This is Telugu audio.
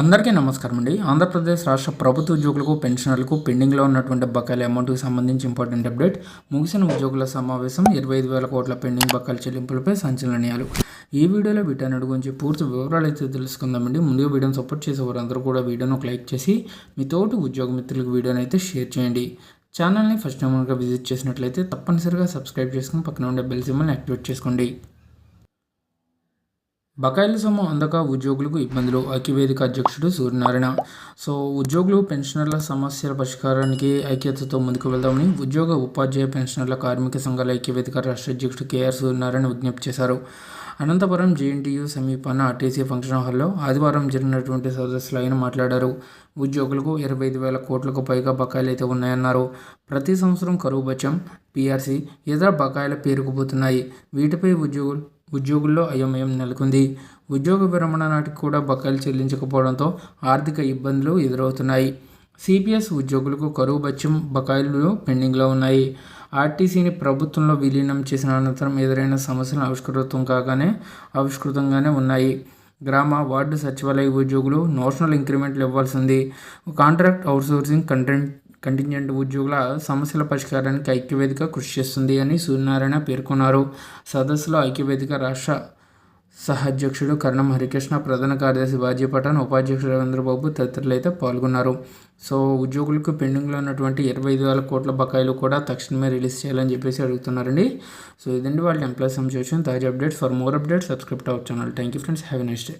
అందరికీ నమస్కారం అండి. ఆంధ్రప్రదేశ్ రాష్ట్ర ప్రభుత్వ ఉద్యోగులకు పెన్షనర్లకు పెండింగ్లో ఉన్నటువంటి బకాయిల అమౌంట్కి సంబంధించి ఇంపార్టెంట్ అప్డేట్. ముగిసిన ఉద్యోగుల సమావేశం ఇరవై ఐదు వేల కోట్ల పెండింగ్ బకాయిల చెల్లింపులపై సంచలనీయాలు. ఈ వీడియోలో వీటన్నిటి గురించి పూర్తి వివరాలు అయితే తెలుసుకుందామండి ముందుగా వీడియోని సపోర్ట్ చేసే వారందరూ కూడా వీడియోను ఒక లైక్ చేసి మీ తోటి ఉద్యోగ మిత్రులకు వీడియోని అయితే షేర్ చేయండి. ఛానల్ని ఫస్ట్ టైం విజిట్ చేసినట్లయితే తప్పనిసరిగా సబ్స్క్రైబ్ చేసుకుని పక్కన ఉండే బెల్ సింబల్ని యాక్టివేట్ చేసుకోండి. బకాయిల సొమ్ము అందక ఉద్యోగులకు ఇబ్బందులు ఐక్యవేదిక అధ్యక్షుడు సూర్యనారాయణ. సో ఉద్యోగులు పెన్షనర్ల సమస్యల పరిష్కారానికి ఐక్యతతో ముందుకు వెళ్దామని ఉద్యోగ ఉపాధ్యాయ పెన్షనర్ల కార్మిక సంఘాల ఐక్యవేదిక రాష్ట్ర అధ్యక్షుడు కేఆర్ సూర్యనారాయణ విజ్ఞప్తి చేశారు. అనంతపురం జేఎన్టీయూ సమీపాన ఆర్టీసీ ఫంక్షన్ హాల్లో ఆదివారం జరిగినటువంటి సదస్సులో ఆయన మాట్లాడారు. ఉద్యోగులకు ఇరవై ఐదు వేల కోట్లకు పైగా బకాయిలు అయితే ఉన్నాయన్నారు. ప్రతి సంవత్సరం కరువు బచ్చం పీఆర్సీ ఇతర బకాయిలు పేరుకుపోతున్నాయి. వీటిపై ఉద్యోగులు ఉద్యోగుల్లో అయోమయం నెలకొంది. ఉద్యోగ విరమణ నాటికి కూడా బకాయిలు చెల్లించకపోవడంతో ఆర్థిక ఇబ్బందులు ఎదురవుతున్నాయి. సిపిఎస్ ఉద్యోగులకు కరువు బత్యం బకాయిలు పెండింగ్లో ఉన్నాయి. ఆర్టీసీని ప్రభుత్వంలో విలీనం చేసిన అనంతరం ఎదురైన సమస్యలు ఆవిష్కృతం కాగానే ఆవిష్కృతంగానే ఉన్నాయి. గ్రామ వార్డు సచివాలయ ఉద్యోగులు నోషనల్ ఇంక్రిమెంట్లు ఇవ్వాల్సింది. కాంట్రాక్ట్ అవుట్సోర్సింగ్ కంటెంట్ కంటింజెంట్ ఉద్యోగుల సమస్యల పరిష్కారానికి ఐక్యవేదిక కృషి చేస్తుంది అని సూర్యనారాయణ పేర్కొన్నారు. సదస్సులో ఐక్యవేదిక రాష్ట్ర సహాధ్యక్షుడు కర్ణం హరికృష్ణ ప్రధాన కార్యదర్శి బాజీ పఠాన్ ఉపాధ్యక్షుడు రవీంద్రబాబు తదితరులు అయితే పాల్గొన్నారు. సో ఉద్యోగులకు పెండింగ్లో ఉన్నటువంటి ఇరవై ఐదు వేల కోట్ల బకాయిలు కూడా తక్షణమే రిలీజ్ చేయాలని చెప్పేసి అడుగుతున్నారండి. సో ఇదండి వాళ్ళ ఎంప్లాయ్ సంశేషన్ తాజా updates. For more updates subscribe our channel. Thank you friends. Have next day.